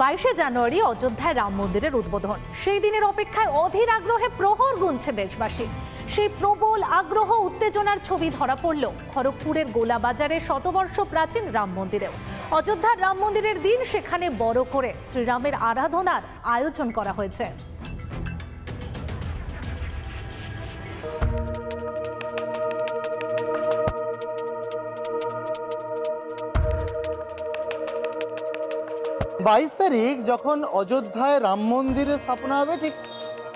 বাইশে জানুয়ারি অযোধ্যায় রাম মন্দিরের উদ্বোধন। সেই দিনের অপেক্ষায় অধীর আগ্রহে প্রহর গুনছে দেশবাসী। সেই প্রবল আগ্রহ উত্তেজনার ছবি ধরা পড়ল খড়গপুরের গোলাবাজারে শতবর্ষ প্রাচীন রাম মন্দিরেও। অযোধ্যার রাম মন্দিরের দিন সেখানে বড় করে শ্রীরামের আরাধনার আয়োজন করা হয়েছে। বাইশ তারিখ যখন অযোধ্যায় রাম মন্দিরের স্থাপনা হবে, ঠিক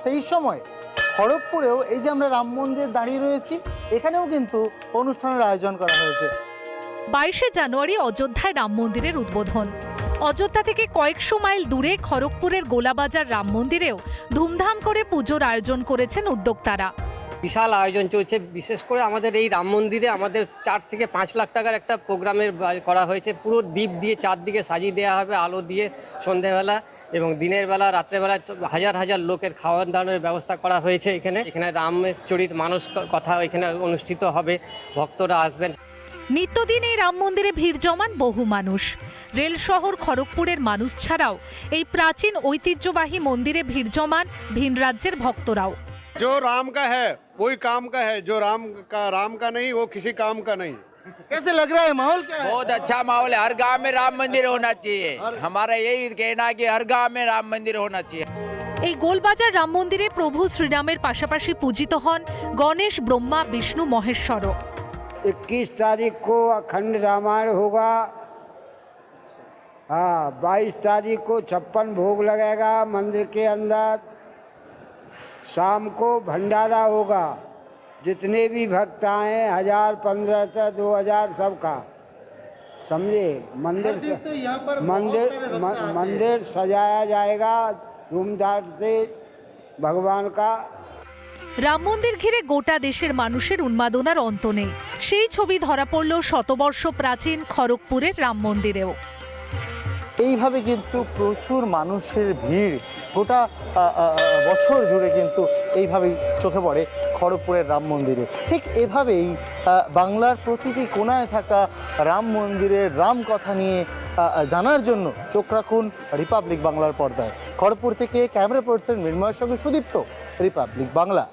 সেই সময় খড়গপুরেও এই যে আমরা রাম মন্দির দাঁড়িয়ে রয়েছি, এখানেও কিন্তু অনুষ্ঠানের আয়োজন করা হয়েছে। বাইশে জানুয়ারি অযোধ্যায় রাম মন্দিরের উদ্বোধন। অযোধ্যা থেকে কয়েকশো মাইল দূরে খড়গপুরের গোলাবাজার রাম মন্দিরেও ধুমধাম করে পুজোর আয়োজন করেছেন উদ্যোক্তারা। বিশাল আয়োজন চলছে। বিশেষ করে আমাদের এই রাম মন্দিরে আমাদের চার থেকে পাঁচ লাখ টাকার একটা প্রোগ্রামের করা হয়েছে। পুরো দ্বীপ দিয়ে চারদিকে সাজিয়ে দেওয়া হবে, আলো দিয়ে সন্ধেবেলা এবং দিনের বেলা রাত্রেবেলা হাজার হাজার লোকের খাওয়ান দাওয়ানোর ব্যবস্থা করা হয়েছে এখানে। এখানে রামের চরিত মানুষ কথা এখানে অনুষ্ঠিত হবে। ভক্তরা আসবেন। নিত্যদিন এই রাম মন্দিরে ভিড় জমান বহু মানুষ। রেল শহর খড়গপুরের মানুষ ছাড়াও এই প্রাচীন ঐতিহ্যবাহী মন্দিরে ভিড় জমান ভিন রাজ্যের ভক্তরাও। जो राम का है वही काम का है जो राम का राम का नहीं वो किसी काम का नहीं कैसे लग रहा है माहौल क्या है बहुत अच्छा माहौल है हर गांव में राम मंदिर होना चाहिए हमारा यही कहना है कि हर गांव में राम मंदिर होना चाहिए এই গোলবাজার রাম মন্দিরে প্রভু শ্রীরামের পাশাপাশি পূজিত হন গণেশ ব্রহ্মা বিষ্ণু মহেশ্বরও 21 तारीख को अखंड रामायण होगा हाँ 22 तारीख को छप्पन भोग लगेगा मंदिर के अंदर शाम को भंडारा होगा जितने भी भक्त आए हजार पंद्रह से दो हजार सबका समझे मंदिर मंदिर म- मंदिर सजाया जाएगा धूमधाम से भगवान का রাম মন্দির ঘিরে গোটা দেশের মানুষের উন্মাদনার অন্ত নেই সেই ছবি ধরা পড়ল শতবর্ষ প্রাচীন খড়গপুরের রাম মন্দিরেও এইভাবে কিন্তু প্রচুর মানুষের ভিড় গোটা বছর জুড়ে কিন্তু এইভাবেই চোখে পড়ে খড়গপুরের রাম মন্দিরে। ঠিক এভাবেই বাংলার প্রতিটি কোনায় থাকা রাম মন্দিরের রাম কথা নিয়ে জানার জন্য চোখ রাখুন রিপাবলিক বাংলার পর্দায়। খড়গপুর থেকে ক্যামেরা পার্সন মৃন্ময়ের সঙ্গে সুদীপ্ত, রিপাবলিক বাংলা।